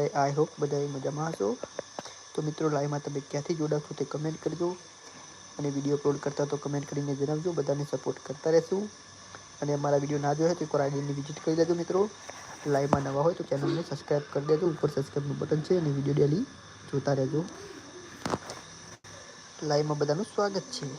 I hope બધા મજામાં હશો તો મિત્રો લાઈવમાં તમે ક્યાંથી જોડાશો તે કમેન્ટ કરજો અને વિડીયો અપલોડ કરતા તો કમેન્ટ કરીને જણાવજો બધાને સપોર્ટ કરતા રહેશું અને અમારા વિડીયો ના જોયો હોય તો એકવાર આઈડીની વિઝિટ કરી દેજો મિત્રો લાઈવમાં નવા હોય તો ચેનલને સબસ્ક્રાઈબ કરી દેજો ઉપર સબસ્ક્રાઈબનું બટન છે અને વિડીયો ડેલી જોતા રહેજો લાઈવમાં બધાનું સ્વાગત છે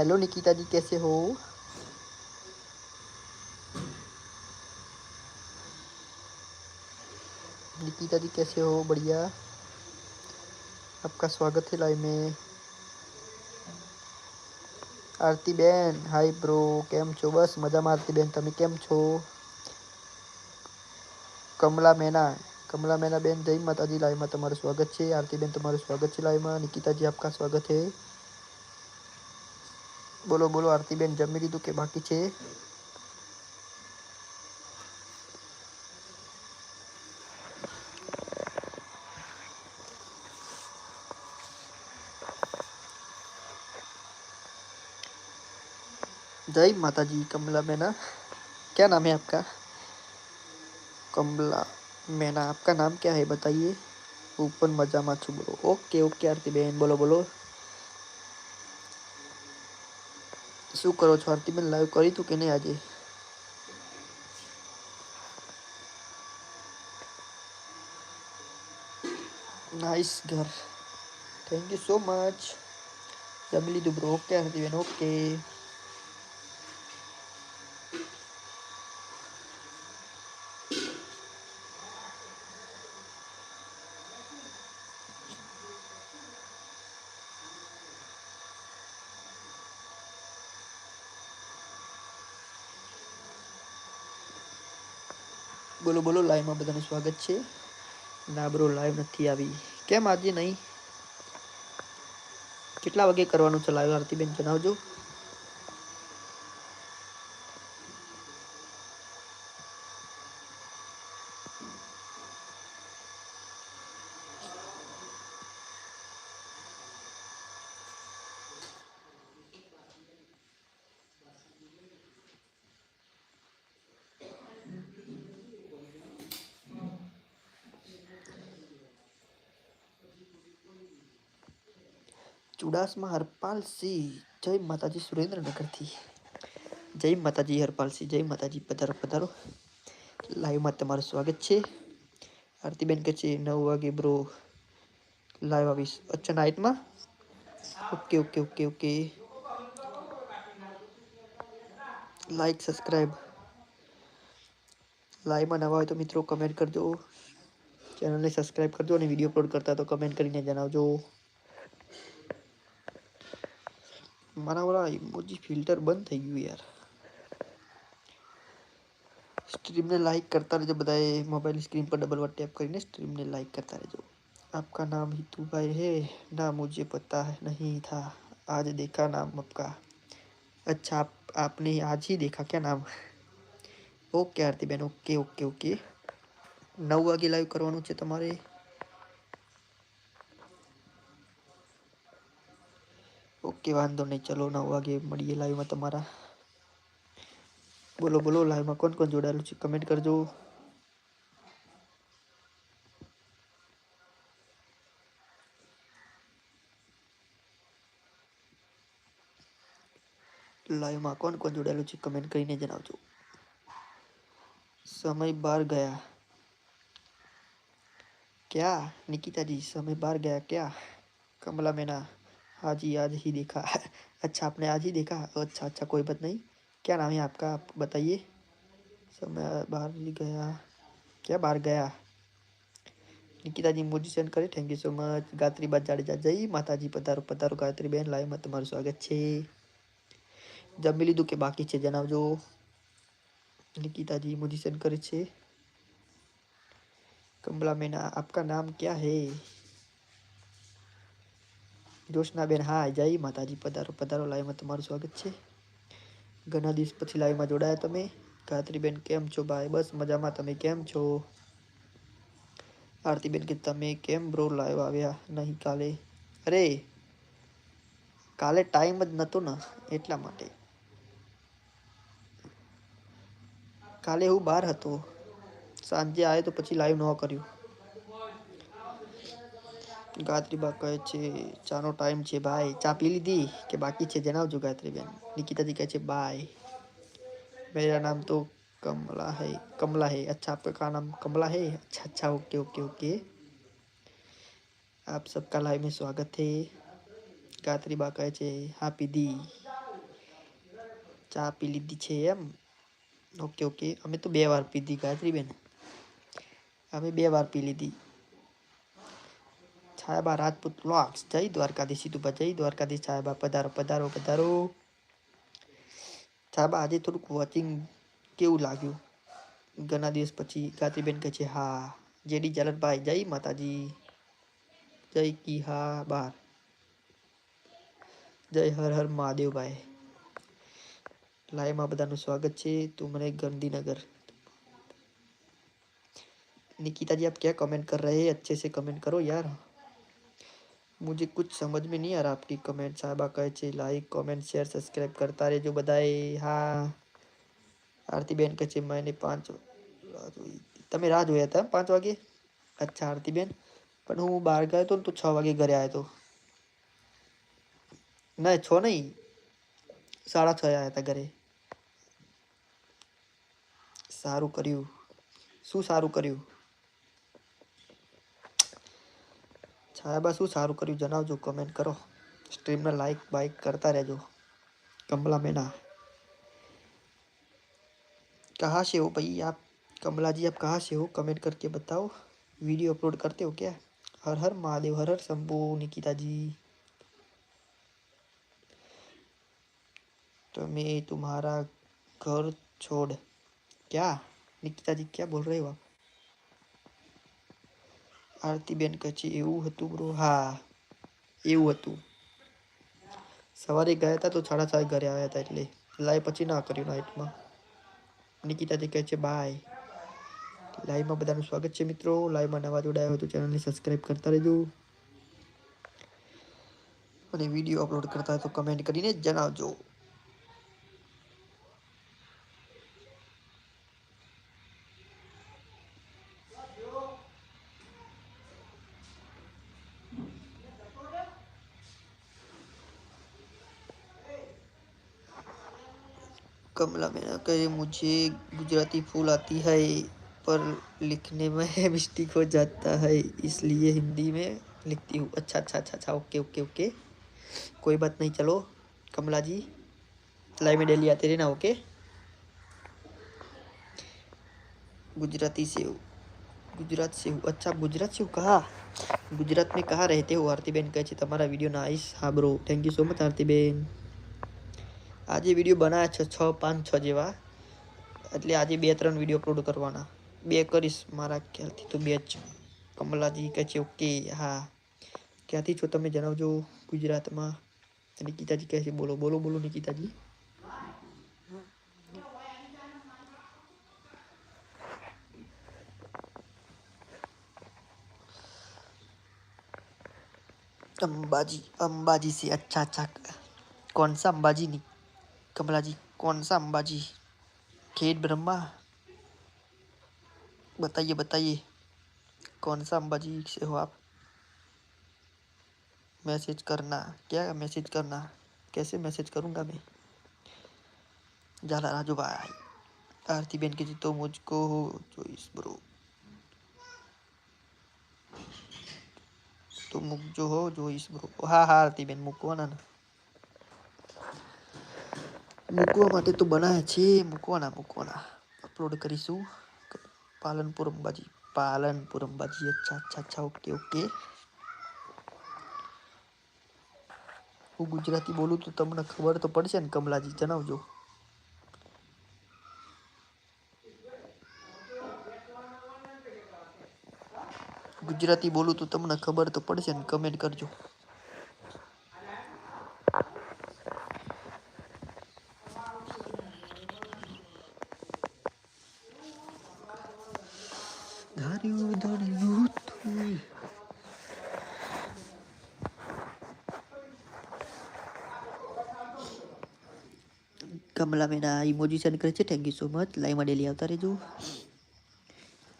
हेलो निकिता जी कैसे हो निकिता जी कैसे हो बढ़िया आपका स्वागत है लाइव में आरती बहन हाय ब्रो केम छो बस मजा में आरती बहन तभी केम छो कमला मैना कमला मैना बहन जय माता जी लाइव में तुम्हारा स्वागत है आरती बहन तुम्हारा स्वागत है लाइव में निकिता जी आपका स्वागत है बोलो आरती बेन જમી લીધું के बाकी छे जय माता जी कमला मैना क्या नाम है आपका कमला मैना आपका नाम क्या है बताइए ऊपर मजा माछू बोलो ओके ओके आरती बहन बोलो बोलो શું કરો છો આરતીબેન લાઈવ કરી તું કે નહીં આજે નાઇસ ઘર થેન્ક યુ સો મચ જમી લીધું બ્રો ઓકે આરતીબેન ઓકે બોલો બોલો લાઈવમાં બધાનું સ્વાગત છે ના બ્રો લાઈવ નથી આવી કેમ આજે નહીં કેટલા વાગે કરવાનું છે લાઈવ આરતીબેન જણાવજો ચુડાસમા હરપાલસિંહ જય માતાજી સુરેન્દ્રનગરથી જય માતાજી હરપાલસિંહ જય માતાજી પધારો પધારો લાઈવમાં તમારું સ્વાગત છે આરતીબેન કહે છે નવ વાગે બ્રો લાઈવ આવીશ અચ્છા નાઇટમાં okay okay okay okay like subscribe લાઈવમાં નવા હોય તો મિત્રો કમેન્ટ કરજો ચેનલને સબસ્ક્રાઈબ કરજો અને વિડીયો અપલોડ કરતા તો કમેન્ટ કરીને જણાવજો मारा वाला इमोजी फिल्टर बंद થઈ ગયો યાર સ્ટ્રીમ ને લાઈક કરતા રહેજો બધાય મોબાઈલ સ્ક્રીન પર ડબલ વ ટેપ કરીને સ્ટ્રીમ ને લાઈક કરતા રહેજો આપકા નામ હીતુ બાય હે ના મુજે pata નહીં થા આજ દેખા નામ અપકા અચ્છા આપને આજ હી દેખા કે નામ okay Aarti ben okay okay okay નવ વાગે લાઈવ કરવા નું છે તમારે ओके बांधो नहीं चलो ना आगे मड़िए लाइव में तुम्हारा बोलो बोलो लाइव में कौन कौन जोड़ेलू कमेंट कर जो लाइव में कौन कौन जोड़ेलू कमेंट कर जनजो समय बार गया क्या निकिता जी समय बार गया क्या कमला मैना आज ही आज ही देखा अच्छा आपने आज ही देखा अच्छा अच्छा कोई बात नहीं क्या नाम है आपका आप बताइए सब मैं बाहर गया क्या बाहर गया निकिता जी मुझे सेंड करें thank you so much Gayatri बात जाड़ी जा जाइए माता जी पधारो पधारो गायत्री बहन लाए मैं तुम्हारा स्वागत छे जब मिली दुखे बाकी छे जनाब जो निकिता जी मुझे सेंड करे छे कमला मैना आपका नाम क्या है જોશનાબેન હા જય માતાજી પધારો પધારો લાઈવમાં તમારું સ્વાગત છે ઘણા દિવસ પછી લાઈવમાં જોડાયા તમે ગાત્રીબેન કેમ છો ભાઈ બસ મજામાં તમે કેમ છો આરતીબેન કે તમે કેમ બ્રો લાઈવ આવ્યા નહીં કાલે અરે કાલે ટાઈમ જ નહોતો ને એટલા માટે કાલે હું બહાર હતો સાંજે આવ્યો તો પછી લાઈવ ન કર્યું गायत्री बा कहे चा नो टाइम छे भाई चा पी लीधी के बाकी छे जनावजो गायत्री बेन निकिता जी कहे बाय मेरा नाम तो कमला है कमला है अच्छा आपका नाम कमला है अच्छा अच्छा ओके ओके ओके आप सबका लाइव में स्वागत है गायत्री बा कहे हाँ पी दी चा पी लीधी छे एम ओके ओके अमे तो बे वार पी दी गायत्री बेन अमे बे वार पी थी छायाबा राजपूत लॉक्स जय द्वारकाधीश सीधू बा जय द्वारकाधीश छायाबा पधारो पधारो पधारो छायाबा आज थोड़क वॉचिंग केव लगे घना दिवस पची गात्रीबेन कह हा जेडी जलन भाई जय माता जय की हा बार जय हर हर महादेव भाई लाइव में बधा स्वागत है तू मैंने गांधीनगर निकिता जी आप क्या कमेंट कर रहे हैं अच्छे से कमेंट करो यार मुझे कुछ समझ में नहीं आ रहा आपकी कमेंट साहबा कहे लाइक कमेंट शेयर सब्सक्राइब करता रहे जो बताए हाँ आरती बहन कहे मैंने पाँच तमें राह जोया था पाँच वगे अच्छा आरती बहन पर हूँ बाहर गए तो तो छे घरे आए तो नहीं छो नहीं साढ़ा छ आया था घरे सारू कर सारू कर छाया સાહેબા सारू સારું કર્યું कमेंट करो स्ट्रीम ने लाइक बाइक करता रहो कमला मैना कहाँ से हो भाई आप कमला जी आप कहाँ से हो कमेंट करके बताओ वीडियो अपलोड करते हो क्या हर हर महादेव हर हर शंभु निकिता जी तो मैं तुम्हारा घर छोड़ क्या निकिता जी क्या बोल रहे हो आप આરતીબેન કહે છે એવું હતું બ્રો હા એવું હતું સવારે ગયા હતા તો સાડા સાત ઘરે આવ્યા હતા એટલે લાઈવ પછી ના કર્યું નાઇટમાં નિકિતાજી કહે છે બાય લાઈવમાં બધાનું સ્વાગત છે મિત્રો લાઈવમાં નવા જોડાયા હોય તો ચેનલને સબસ્ક્રાઈબ કરતા રહેજો અને વિડીયો અપલોડ કરતા હોય તો કમેન્ટ કરીને જણાવજો कमला में ना कहे मुझे गुजराती फूल आती है पर लिखने में मिस्टेक हो जाता है इसलिए हिंदी में लिखती हूँ अच्छा अच्छा अच्छा अच्छा ओके ओके ओके कोई बात नहीं चलो कमला जी लाइव में डेली आते रहे ना ओके गुजराती से हो गुजरात से हूँ अच्छा गुजरात से हूँ कहा गुजरात में कहाँ रहते हो आरती बहन कहे तुम्हारा वीडियो नाइस हाँ bro thank you so much Aarti बहन आज ये वीडियो बनाया छ 656 जेवा એટલે આજે બે ત્રણ વિડિયો અપલોડ કરવાના બે કરીશ મારા ખ્યાલ થી તો બે જ કમલાજી કે છે ઓકે હા કે આથી જો તમે જાણજો ગુજરાતમાં નિકિતાજી કેસે બોલો બોલો બોલો નિકિતાજી અંબાજી અંબાજી થી અચ્છા ચક કонસા અંબાજીની कमला जी कौन सा अम्बा जी खेत ब्रह्मा बताइए बताइए कौन सा अम्बा जी से हो आप मैसेज करना क्या मैसेज करना कैसे मैसेज करूंगा मैं ज्यादा राजू भाई आरती बहन के जी तो मुझको हो जो इस ब्रो तो मुझ जो हो जो इस ब्रो हाँ हाँ आरती बहन मुझको ना મૂકવા માટે તો બનાવ્યા છે મૂકવાના મૂકવાના અપલોડ કરીશું પાલનપુર અંબાજી પાલનપુર અંબાજી અચ્છા અચ્છા અચ્છા ઓકે ઓકે હું ગુજરાતી બોલું તો તમને ખબર તો પડશે ને કમલાજી જણાવજો ગુજરાતી બોલું તો તમને ખબર તો પડશે ને કમેન્ટ કરજો કમલા આ ઇમોજી સેન્ડ કરે છે થેન્ક યુ સો મચ લાઈવમાં ડેલી આવતા રહેજો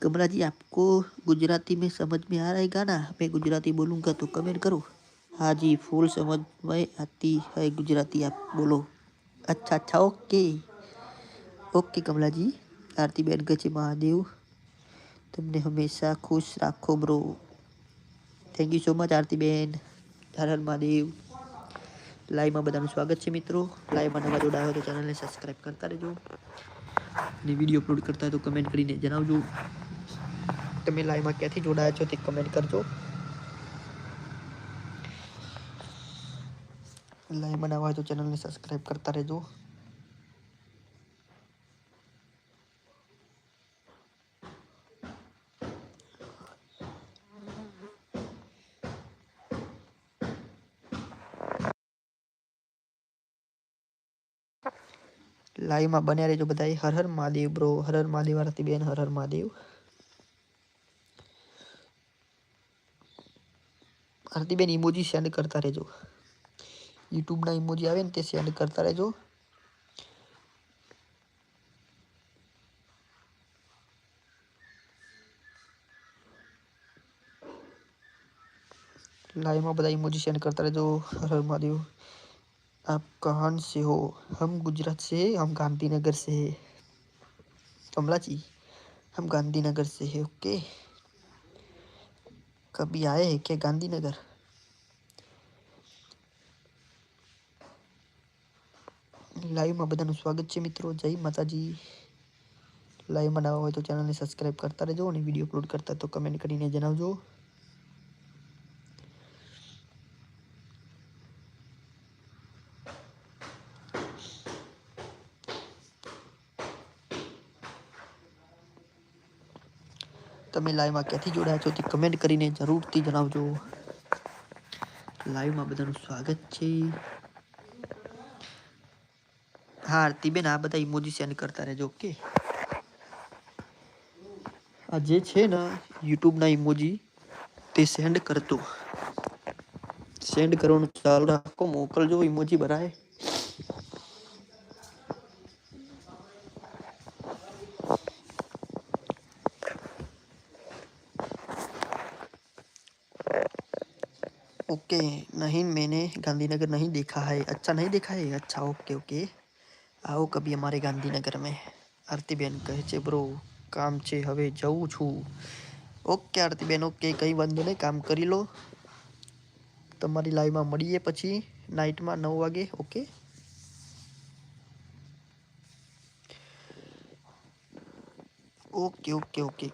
કમલાજી આપકો ગુજરાતી મેં સમજ મેં આ आ रहेगा ना मैं गुजराती बोलूँगा तो कमेंट करो हाँ जी फुल समझ में आती है गुजराती आप बोलो અચ્છા अच्छा ओके ઓકે કમલાજી આરતી બેન કહે છે મહાદેવ તમને હંમેશા ખુશ રાખો bro thank you so much Aarti ben Har Har Mahadev લાઈવમાં બધાનું સ્વાગત છે મિત્રો લાઈવમાં નવા જોડાયો હોય તો ચેનલને સબસ્ક્રાઈબ કરતા રહેજો અને વિડીયો અપલોડ કરતા હોય તો કમેન્ટ કરીને જણાવજો તમે લાઈવમાં ક્યાંથી જોડાયા છો તે કમેન્ટ કરજો લાઈવમાં નવા હોય તો ચેનલને સબસ્ક્રાઇબ કરતા રહેજો લાઈવમાં બન્યા રહેજો બધાએ Har Har Mahadev bro Har Har Mahadev Aarti ben Har Har Mahadev Aartiben emoji send કરતા રહેજો યુટ્યુબના ઇમોજી આવે ને તે સેન્ડ કરતા રહેજો લાઈવમાં બધા ઇમોજી સેન્ડ કરતા રહેજો હર હર મહાદેવ आप कहाँ से हो हम गुजरात से हम गांधीनगर से कमला जी हम गांधीनगर से है ओके कभी आए हैं क्या गांधीनगर लाइव में बदा स्वागत है मित्रों जय माता जी लाइव मनावा हो तो चैनल ने सब्सक्राइब करता रहो वीडियो अपलोड करता तो कमेंट कर जनजो તમે લાઈવમાં ક્યાંથી જોડાયા છો તે કમેન્ટ કરીને જરૂરથી જણાવજો લાઈવમાં બધાનું સ્વાગત છે હા આરતીબેન આ બધા ઇમોજી સેન્ડ કરતા રહેજો ઓકે આ જે છે ને યુટ્યુબના ઇમોજી તે સેન્ડ કરતો સેન્ડ કરવાનું ચાલુ રાખો મોકલજો ઇમોજી બરાય गांधीनगर नहीं देखा है अच्छा नहीं देखा है अच्छा ओके ओके आओ कभी हमारे गांधीनगर में आरती बहन कहे चे ब्रो काम चे हवे जाऊँ छू ओके आरती बहन ओके कहीं बंदो ने काम करी लो तरी लाइव में मड़ीए पी नाइट में नौ वगे okay okay okay okay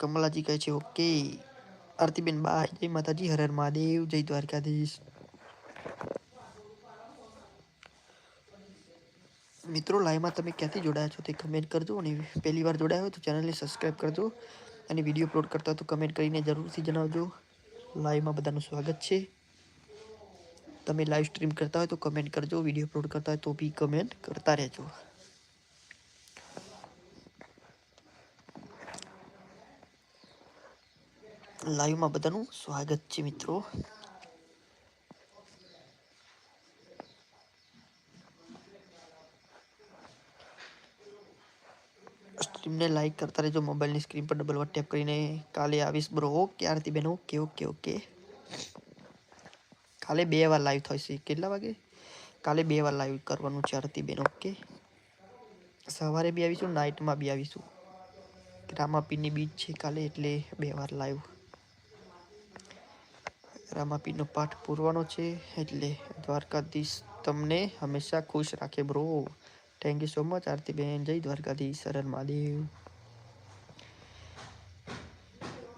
Kamla ji कहे ओके आरती बेन बाय जय माता जी हर हर महादेव जय द्वारकाधीश મિત્રો લાઈવમાં તમે ક્યાંથી જોડાયા છો તે કમેન્ટ કરજો અને પહેલી વાર જોડાયા હોય તો ચેનલને સબસ્ક્રાઈબ કરજો અને વિડીયો અપલોડ કરતા તો કમેન્ટ કરીને જરૂરથી જણાવજો લાઈવમાં બધાનું સ્વાગત છે તમે લાઈવ સ્ટ્રીમ કરતા હોય તો કમેન્ટ કરજો વિડીયો અપલોડ કરતા હોય તો બી કમેન્ટ કરતા રહેજો લાઈવમાં બધાનું સ્વાગત છે મિત્રો સ્ટ્રીમને લાઇક કરતા રહેજો મોબાઈલની સ્ક્રીન પર ડબલ વોટ ટેપ કરીને કાલે આવીશ બ્રો ક્યારથી આરતી બેન ઓકે ઓકે ઓકે કાલે બે વાર લાઈવ થશે કેટલા વાગે કાલે બે વાર લાઈવ કરવાનું છે આરતી બેન ઓકે સવારે બી આવીશું નાઇટમાં બી આવીશું રામાપીરની બીચ છે કાલે એટલે બે વાર લાઈવ રામાપીરનો પાઠ પૂરવાનો છે એટલે દ્વારકાધીશ તમને હંમેશા ખુશ રાખે bro thank you so much આરતીબેન જય દ્વારકાધી સરળ મહાદેવ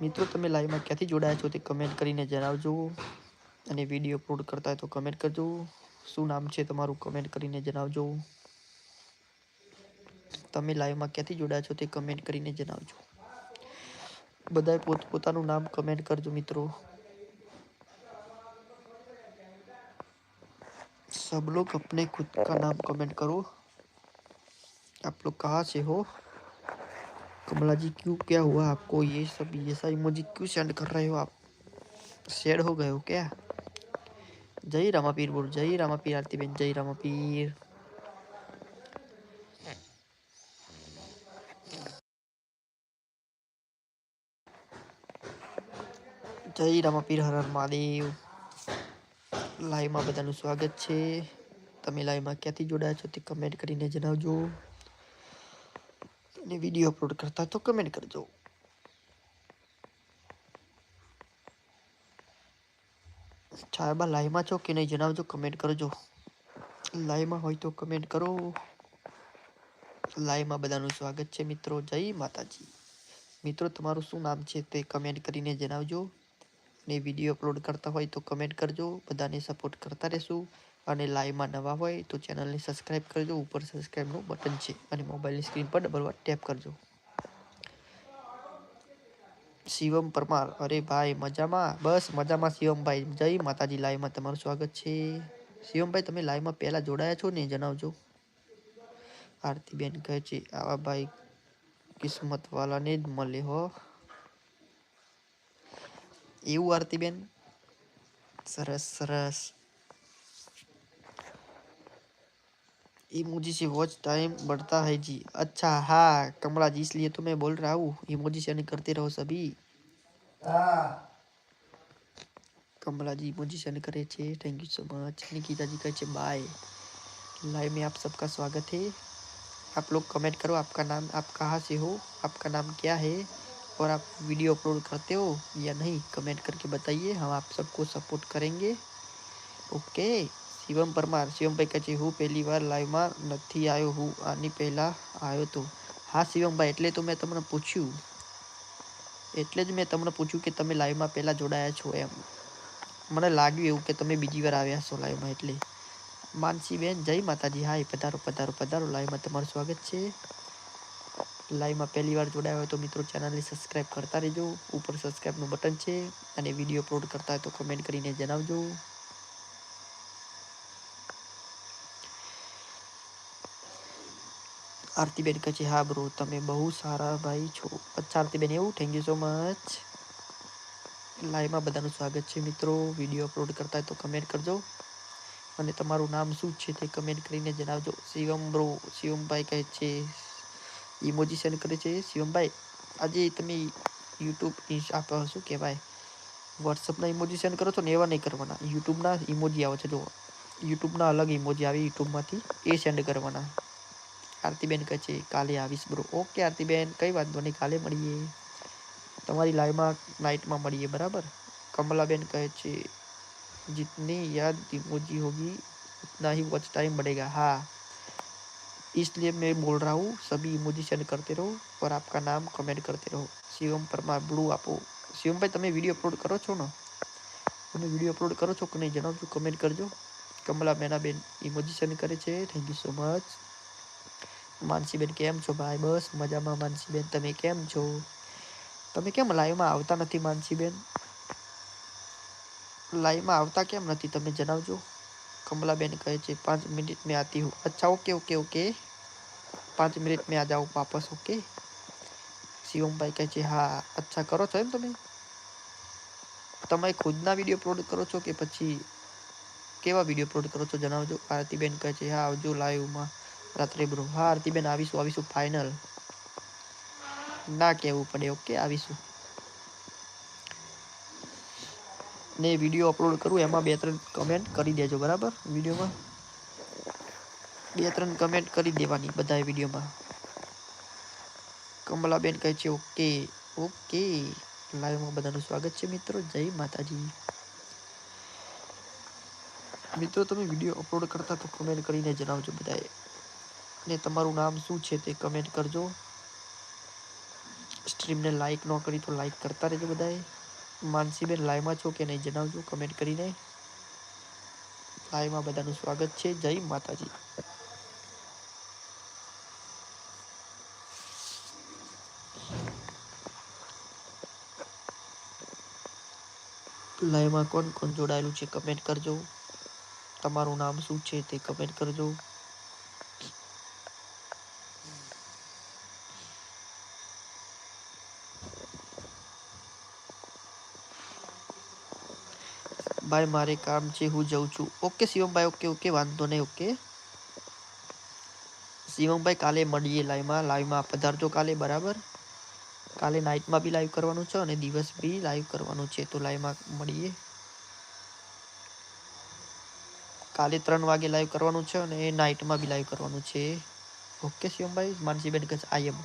મિત્રો તમે લાઈવમાં ક્યાંથી જોડાયા છો તે કમેન્ટ કરીને જણાવજો અને વિડીયો અપલોડ કરતા હોય તો કમેન્ટ કરજો શું નામ છે તમારું કમેન્ટ કરીને જણાવજો તમે લાઈવમાં ક્યાંથી જોડાયા છો તે કમેન્ટ કરીને જણાવજો બધાએ પોતપોતાનું નામ કમેન્ટ કરજો મિત્રો સબ લોગ અપને ખુદ કા નામ કમેન્ટ કરો आप लोग कहाँ से हो कमला जी क्यों क्या हुआ आपको ये सब ये सारी मुझे क्यों सेंड कर रहे हो आप शेयर हो गए हो क्या जय रामा पीर बोल जय रामा पीर आरती बहन जय रामा पीर रामापीर જય રામાપીર હર હર મહાદેવ લાઈવમાં બધાનું સ્વાગત છે તમે લાઈવમાં ક્યાંથી જોડાયા છો તે कमेंट कर જણાવજો અને વિડીયો અપલોડ કરતા તો કમેન્ટ કરજો સાહેબા લાઈવમાં છો કે નહીં જણાવજો કમેન્ટ કરજો લાઈવમાં હોય તો કમેન્ટ કરો લાઈવમાં બધાનું સ્વાગત છે મિત્રો જય માતાજી મિત્રો તમારું શું નામ છે તે કમેન્ટ કરીને જણાવજો ને વિડીયો અપલોડ કરતા હોય તો કમેન્ટ કરજો બધાને સપોર્ટ કરતા રહેશું અને લાઈવમાં નવા હોય તો ચેનલને સબસ્ક્રાઈબ કરજો ઉપર સબસ્ક્રાઈબનું બટન છે અને મોબાઈલની સ્ક્રીન પર ડબલ વાર ટેપ કરજો શિવમ પરમાર અરે ભાઈ મજામાં બસ મજામાં શિવમભાઈ જય માતાજી લાઈવમાં તમારું સ્વાગત છે શિવમભાઈ તમે લાઈવમાં પહેલાં જોડાયા છો ને જણાવજો આરતીબેન કહે છે આવા ભાઈ કિસ્મતવાલાને જ મળે હો એવું આરતીબેન સરસ સરસ इमोजी से वॉच टाइम बढ़ता है जी अच्छा हाँ कमला जी इसलिए तो मैं बोल रहा हूँ इमोजी से करते रहो सभी कमला जी इमोजी सेंड करे छे thank you so much Nikita ji कहे बाय लाइव में आप सबका स्वागत है आप लोग कमेंट करो आपका नाम आप कहाँ से हो आपका नाम क्या है और आप वीडियो अपलोड करते हो या नहीं कमेंट करके बताइए हम आप सबको सपोर्ट करेंगे ओके શિવમ પરમાર શિવમભાઈ કહે છે હું પહેલી વાર લાઈવમાં નથી આવ્યો હું આની પહેલાં આવ્યો હતો હા શિવમભાઈ એટલે તો મેં તમને પૂછ્યું એટલે જ મેં તમને પૂછ્યું કે તમે લાઈવમાં પહેલાં જોડાયા છો એમ મને લાગ્યું એવું કે તમે બીજી વાર આવ્યા છો લાઈવમાં એટલે માનસીબેન જય માતાજી હા એ પધારો પધારો પધારો લાઈવમાં તમારું સ્વાગત છે લાઈવમાં પહેલી વાર જોડાયા હોય તો મિત્રો ચેનલને સબસ્ક્રાઈબ કરતા રહેજો ઉપર સબસ્ક્રાઈબનું બટન છે અને વિડીયો અપલોડ કરતા હોય તો કમેન્ટ કરીને જણાવજો आरती बहन कह हाँ ब्रो ते बहुत सारा भाई छो अच्छा आरती बहन एवं thank you so much live में बदा स्वागत है मित्रों विडियो अपलोड करता है तो कमेंट करजो मैंने तरू नाम शू है तो कमेंट कर जनजो शिवम ब्रो शिवम भाई कहे इमोजी सेंड करे शिवम भाई आज ते यूट्यूब आप शू कहवा व्हाट्सअप इमोजी सेंड करो तो एवं नहीं करवा यूट्यूब इमोजी आ जो यूट्यूब अलग इमोजी आए यूट्यूब में ये सेंड करवा आरतीबेन कहे काले आश ब्रो ओके आरतीबेन कई बात नहीं काले मड़िए तुम्हारी लाइव में नाइट में मड़िए बराबर कमला बेन कहे जितनी याद दिमोजी होगी उतना ही वॉच टाइम बढ़ेगा हाँ इसलिए मैं बोल रहा हूँ सभी इमोजी सेंड करते रहो और आपका नाम कमेंट करते रहो शिवम परमा ब्लू आपो शिवम भाई तुम्हें वीडियो अपलोड करो छो ना तुम्हें वीडियो अपलोड करो छो कि नहीं जनाजो कमेंट करजो Kamla Maina Ben emoji send करे thank you so much Mansi Ben केम छो भाई बस मजा में मानसी बेन ते केम छो ते केम लाइव में आता नहीं मानसी बेन लाइव में आता केम नहीं ते जनजो कमला बेन कहे पांच मिनिट में आती हूँ अच्छा ओके ओके ओके पांच मिनिट में आ जाओ वापस ओके शिवम भाई कहे हाँ अच्छा करो छो एम ते ते खुद ना विडियो अपलोड करो छो कि पची के विडियो अपलोड करो छो जनजो आरती बेन कहे हाँ आज लाइव में રાત્રે બ્રો આરતીબેન આવીશું આવીશું ફાઇનલ ના કહેવું પડે ઓકે આવીશું ને વિડીયો અપલોડ કરું એમાં બે ત્રણ કમેન્ટ કરી દેજો બરાબર વિડીયોમાં બે ત્રણ કમેન્ટ કરી દેવાની બધા વિડીયોમાં કમલાબેન કહે છે ઓકે ઓકે લાઈવમાં બધાનું સ્વાગત છે મિત્રો જય માતાજી મિત્રો તમે વિડીયો અપલોડ કરતા તો કમેન્ટ કરીને જણાવજો બધાએ અને તમારું નામ શું છે તે કમેન્ટ કરજો સ્ટ્રીમને લાઇક ન કરી તો લાઇક કરતા રહેજો બધાએ માનસીબેન લાઈવમાં છો કે નહીં જણાવજો કમેન્ટ કરીને લાઈવમાં બધાનું સ્વાગત છે જય માતાજી લાઈવમાં કોણ કોણ જોડાયેલું છે કમેન્ટ કરજો તમારું નામ શું છે તે કમેન્ટ કરજો ભાઈ મારે કામ છે હું જઉં છું ઓકે શિવમભાઈ ઓકે ઓકે વાંધો નહીં ઓકે શિવમભાઈ કાલે મળીએ લાઈવમાં લાઈવમાં પધારજો કાલે બરાબર કાલે નાઇટમાં બી લાઈવ કરવાનું છે અને દિવસ બી લાઈવ કરવાનું છે તો લાઈવમાં મળીએ કાલે ત્રણ વાગે લાઈવ કરવાનું છે અને નાઇટમાં બી લાઈવ કરવાનું છે ઓકે શિવમભાઈ માનસીબેન કચ્છ આઈ એમ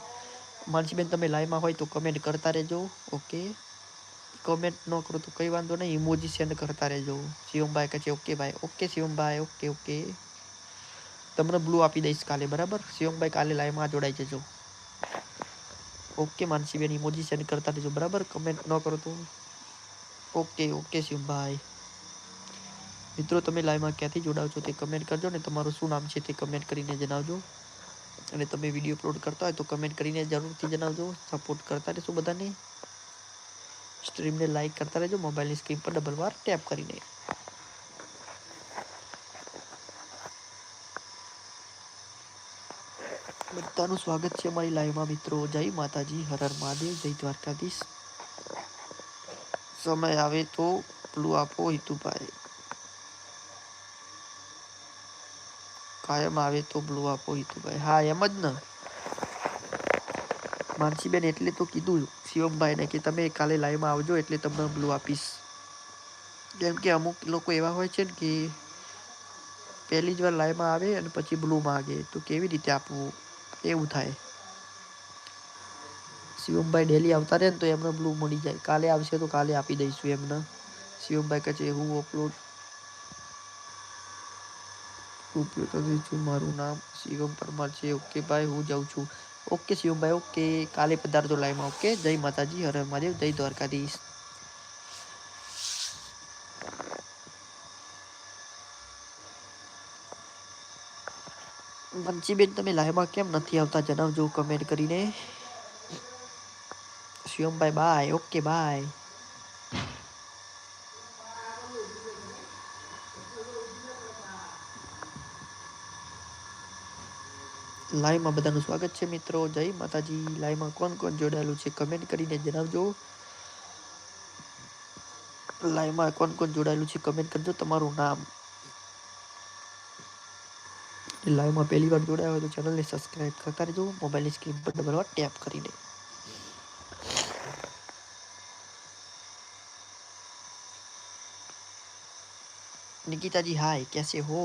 માનસીબેન તમે લાઈવમાં હોય તો કમેન્ટ કરતા રહેજો ઓકે કમેન્ટ ન કરો તો કંઈ વાંધો નહીં ઇમોજી સેન્ડ કરતા રહેજો શિવમભાઈ કહે છે ઓકે ભાઈ ઓકે શિવમભાઈ ઓકે ઓકે તમને બ્લુ આપી દઈશ કાલે બરાબર શિવમભાઈ કાલે લાઈવમાં જોડાઈ જજો ઓકે માનસીબેન ઇમોજી સેન્ડ કરતા રહેજો બરાબર કમેન્ટ ન કરો તો ઓકે ઓકે શિવમભાઈ મિત્રો તમે લાઈવમાં ક્યાંથી જોડાવ છો તે કમેન્ટ કરજો ને તમારું શું નામ છે તે કમેન્ટ કરીને જણાવજો અને તમે વિડીયો અપલોડ કરતા હોય તો કમેન્ટ કરીને જરૂરથી જણાવજો સપોર્ટ કરતા રહેશો બધાને स्ट्रीम ने लाइक करता रहे जो मोबाइल स्क्रीन पर डबल बार टैप करी नहीं બધાનું સ્વાગત છે અમારી લાઈવમાં મિત્રો જય માતાજી હર હર મહાદેવ જય દ્વારકાધીશ સમય આવે તો પેલું આપો હિતુભાઈ કાયમ આવે તો બ્લુ આપો હિતુભાઈ હા એમ જ ને બારસીબેન એટલે તો કીધું સિઓપભાઈ ને કે તમે કાલે લાઈવ માં આવજો એટલે તમને બ્લુ આપીશ જેમ કે અમુક લોકો એવા હોય છે ને કે પહેલી જ વાર લાઈવ માં આવે અને પછી બ્લુ માગે તો કેવી રીતે આપું એવું થાય સિઓપભાઈ ઢેલી આવતા રહે તો એમને બ્લુ મળી જાય કાલે આવશે તો કાલે આપી દઈશ એમને સિઓપભાઈ કા છે હું અપલોડ હું અપલોડ આપીશ મારું નામ શિગમ પરમાર છે ઓકે ભાઈ હું જાવ છું ओके सी भाई ओके काले पदार्थ तो लाइम ओके जय माताजी हर महादेव जय द्वारकाधीश वंशीबेन ते लाइव केम नहीं आता जनाजो कमेंट कर सीओम भाई बाय ओके बाय લાઈવ માં બ다가 સ્વાગત છે મિત્રો જય માતાજી લાઈવ માં કોણ કોણ જોડાયેલું છે કમેન્ટ કરીને જણાવજો લાઈવ માં કોણ કોણ જોડાયેલું છે કમેન્ટ કરજો તમારું નામ જે લાઈવ માં પહેલીવાર જોડાયા હોય તો ચેનલ ને સબસ્ક્રાઇબ કરી દેજો મોબાઈલ ઇસ્કી બટન પર વન ટેપ કરી દે નીતાજી હાય કેસે હો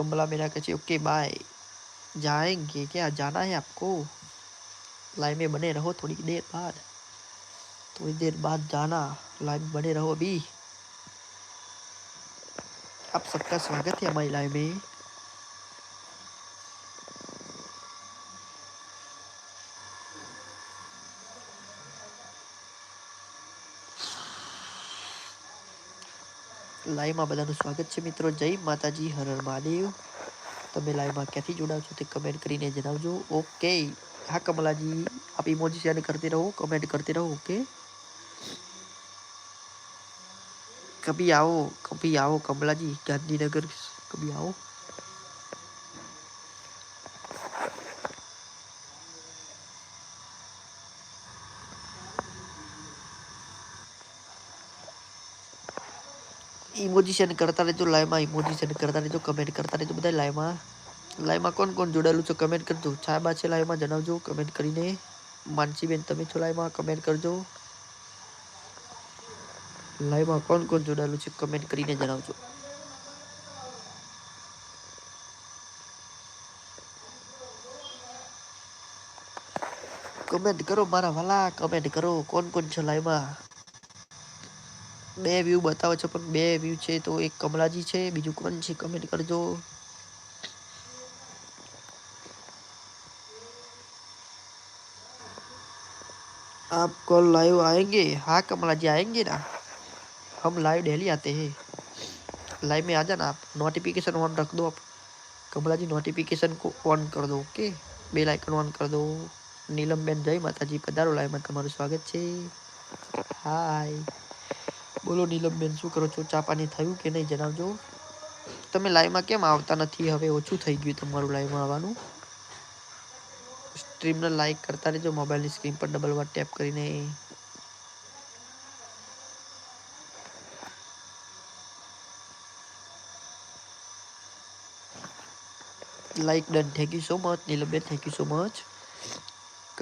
कमला मेरा कची ओके बाय जाएंगे क्या जाना है आपको लाइव में बने रहो थोड़ी देर बाद थोड़ी देर बाद जाना लाइव में बने रहो अभी आप सबका स्वागत है हमारी लाइव में લાઈવમાં બધાનું સ્વાગત છે મિત્રો જય માતાજી હર હર મહાદેવ તમે લાઈવમાં ક્યાંથી જોડાવ છો તે કમેન્ટ કરીને જણાવજો ઓકે હા કમલાજી આપ ઇમોજી શેર કરતી રહો કમેન્ટ કરતી રહો ઓકે કભી આવો કભી આવો કમલાજી ગાંધીનગર કભી આવો ઇમોજી સેન્ડ કરતા રહેજો લાઈવમાં ઇમોજી સેન્ડ કરતા રહેજો કમેન્ટ કરતા રહેજો બધા લાઈવમાં લાઈવમાં કોણ કોણ જોડાયેલું છે કમેન્ટ કરજો સાહેબા છે લાઈવમાં જણાવજો કમેન્ટ કરીને માનસીબેન તમે છો લાઈવમાં કમેન્ટ કરજો લાઈવમાં કોણ કોણ જોડાયેલું છે કમેન્ટ કરીને જણાવજો કમેન્ટ કરો મારા વાલા કમેન્ટ કરો કોણ કોણ છે લાઈવમાં બે વ્યૂ બતાવે છે પણ બે વ્યૂ છે તો એક કમલાજી છે બીજું કોણ છે કમેન્ટ કરજો आप कल लाइव आएंगे हाँ कमला जी आएंगे ना हम लाइव डेली आते हैं लाइव में आ जाना आप नोटिफिकेशन ऑन रख दो आप कमला जी नोटिफिकेशन को ऑन कर दो ओके बेल आइकन ऑन कर दो નીલમબેન જય માતાજી પધારો લાઈવમાં તમારું સ્વાગત છે હાય બોલો નીલમબેન શું કરો છો ચા પાણી થયું કે નહીં જણાવજો તમે લાઈવમાં કેમ આવતા નથી હવે ઓછું થઈ ગયું તમારું લાઈવમાં આવવાનું સ્ટ્રીમને લાઈક કરતા રહેજો મોબાઈલની સ્ક્રીન પર ડબલ વાર ટેપ કરીને like done thank you so much Neelamben thank you so much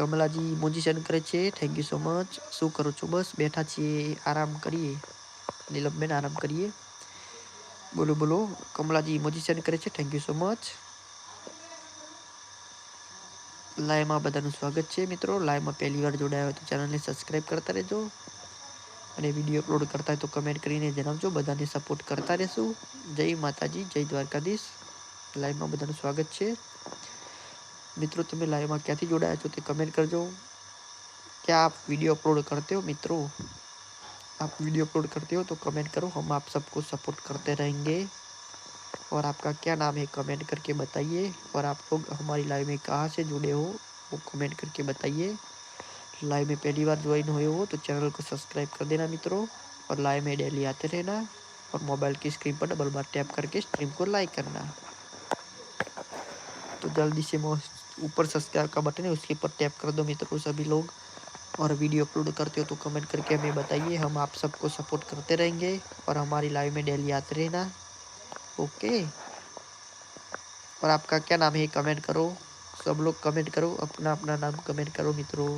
Kamlaji emoji send કરે છે થેન્ક યુ સો મચ શું કરો છો બસ બેઠા છીએ આરામ કરીએ નીલમબેન આરામ કરીએ બોલો બોલો કમલાજી ઇમોજી સેન્ડ કરે છે થેન્ક યુ સો મચ લાઈવમાં બધાનું સ્વાગત છે મિત્રો લાઈવમાં પહેલી વાર જોડાયા હોય તો ચેનલને સબસ્ક્રાઈબ કરતા રહેજો અને વિડીયો અપલોડ કરતા હોય તો કમેન્ટ કરીને જણાવજો બધાને સપોર્ટ કરતા રહેશું જય માતાજી જય દ્વારકાધીશ લાઈવમાં બધાનું સ્વાગત છે મિત્રો તમે લાઈવમાં ક્યાંથી જોડાયા છો તે કમેન્ટ કરજો ક્યાં આપ વિડીયો અપલોડ કરતે હો મિત્રો आप वीडियो अपलोड करते हो तो कमेंट करो हम आप सबको सपोर्ट करते रहेंगे और आपका क्या नाम है कमेंट करके बताइए और आप लोग हमारी लाइव में कहाँ से जुड़े हो वो कमेंट करके बताइए लाइव में पहली बार ज्वाइन हुए हो तो चैनल को सब्सक्राइब कर देना मित्रों और लाइव में डेली आते रहना और मोबाइल की स्क्रीन पर डबल बार टैप करके स्ट्रीम को लाइक करना तो जल्दी से ऊपर सब्सक्राइब का बटन है उसके ऊपर टैप कर दो मित्रों सभी लोग और वीडियो अपलोड करते हो तो कमेंट करके हमें बताइए हम आप सबको सपोर्ट करते रहेंगे और हमारी लाइव में डेली आते रहना ओके और आपका क्या नाम है कमेंट करो सब लोग कमेंट करो अपना अपना नाम कमेंट करो मित्रों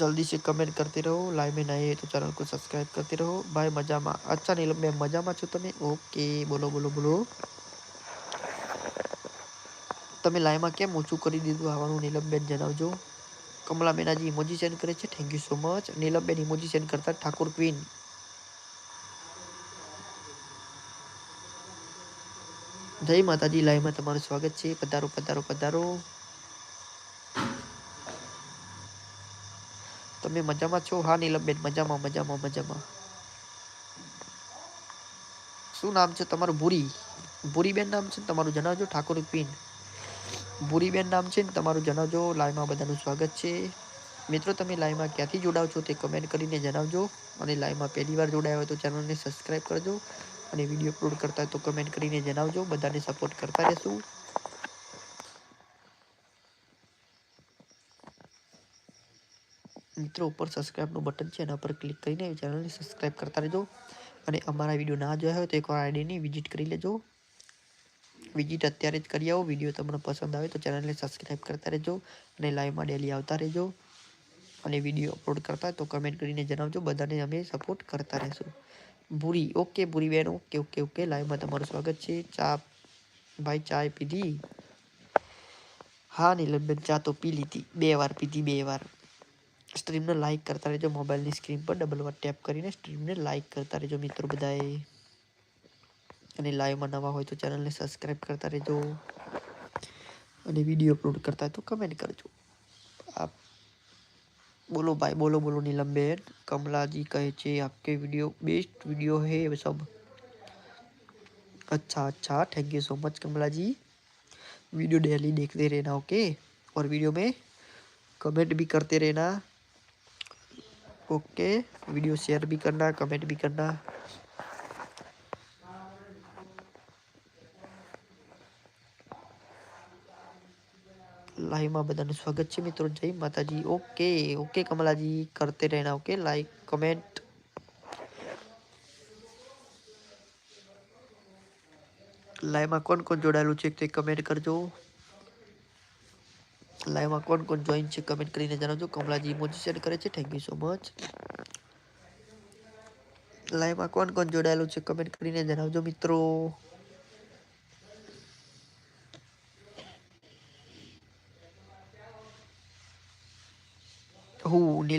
जल्दी से कमेंट करते रहो लाइव में नए तो चैनल को सब्सक्राइब करते रहो बाय मा अच्छा नहीं मैं मजा छो तुम्हें ओके बोलो बोलो बोलो તમે લાઈમાં કેમ ઓછું કરી દીધું આવવાનું નીલમબેન જણાવજો કમલાબેન આજે ઇમોજી સેન્ડ કરે છે thank you so much Neelamben emoji send કરતા ઠાકોર ક્વીન જય માતાજી લાઈવમાં તમારું સ્વાગત છે પધારો પધારો પધારો તમે મજામાં છો હા નીલમબેન મજામાં મજામાં મજામાં શું નામ છે તમારું ભૂરી ભૂરીબેન નામ છે તમારું જણાવજો ઠાકોર ક્વીન ભૂરીબેન નામ છે ને તમારું જણાવજો લાઈવમાં બધાનું સ્વાગત છે મિત્રો તમે લાઈવમાં ક્યાંથી જોડાવ છો તે કમેન્ટ કરીને જણાવજો અને લાઈવમાં પહેલીવાર જોડાયા હોય તો ચેનલને સબસ્ક્રાઈબ કરજો અને વિડીયો અપલોડ કરતા હોય તો કમેન્ટ કરીને જણાવજો બધાને સપોર્ટ કરતા રહેશું મિત્રો ઉપર સબસ્ક્રાઈબનું બટન છે એના પર ક્લિક કરીને ચેનલને સબસ્ક્રાઈબ કરતા રહેજો અને અમારા વિડીયો ના જોયા હોય તો એકવાર આઈડીની વિઝિટ કરી લેજો વિઝિટ અત્યારે જ કરી આવો વિડીયો તમને પસંદ આવે તો ચેનલને સબસ્ક્રાઈબ કરતા રહેજો અને લાઈવમાં ડેલી આવતા રહેજો અને વિડીયો અપલોડ કરતા તો કમેન્ટ કરીને જણાવજો બધાને અમે સપોર્ટ કરતા રહેશું ભૂરી ઓકે ભૂરી બેન ઓકે ઓકે ઓકે લાઈવમાં તમારું સ્વાગત છે ચા ભાઈ ચાય પીધી હા નીલમબેન ચા તો પી લીધી બે વાર પીધી બે વાર સ્ટ્રીમને લાઇક કરતા રહેજો મોબાઈલની સ્ક્રીન પર ડબલ વાર ટેપ કરીને સ્ટ્રીમને લાઇક કરતા રહેજો મિત્રો બધાએ અને લાઈવમાં નવા હોય चैनल ने सब्सक्राइब करता રહેજો અને વિડીયો અપલોડ કરતા હોય તો કમેન્ટ કરજો આપ बोलो भाई बोलो बोलो नीलमबेन कमला जी कहे चे आपके वीडियो बेस्ट वीडियो है सब अच्छा अच्छा thank you so much Kamla ji video daily देखते रहना ओके और वीडियो में कमेंट भी करते रहना ओके वीडियो शेयर भी करना कमेंट भी करना ભાઈ માં બધાનું સ્વાગત છે મિત્રો જય માતાજી ઓકે ઓકે કમલાજી કરતે રહેના ઓકે લાઈક કમેન્ટ લાઈવમાં કોણ કોણ જોડાયેલું છે તે કમેન્ટ કરજો લાઈવમાં કોણ કોણ જોઈન છે કમેન્ટ કરીને જણાવજો કમલાજી ઇમોજી સેન્ડ કરે છે થેન્ક યુ સો મચ લાઈવમાં કોણ કોણ જોડાયેલું છે કમેન્ટ કરીને જણાવજો મિત્રો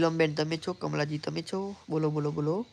También mecho he hecho como la boló,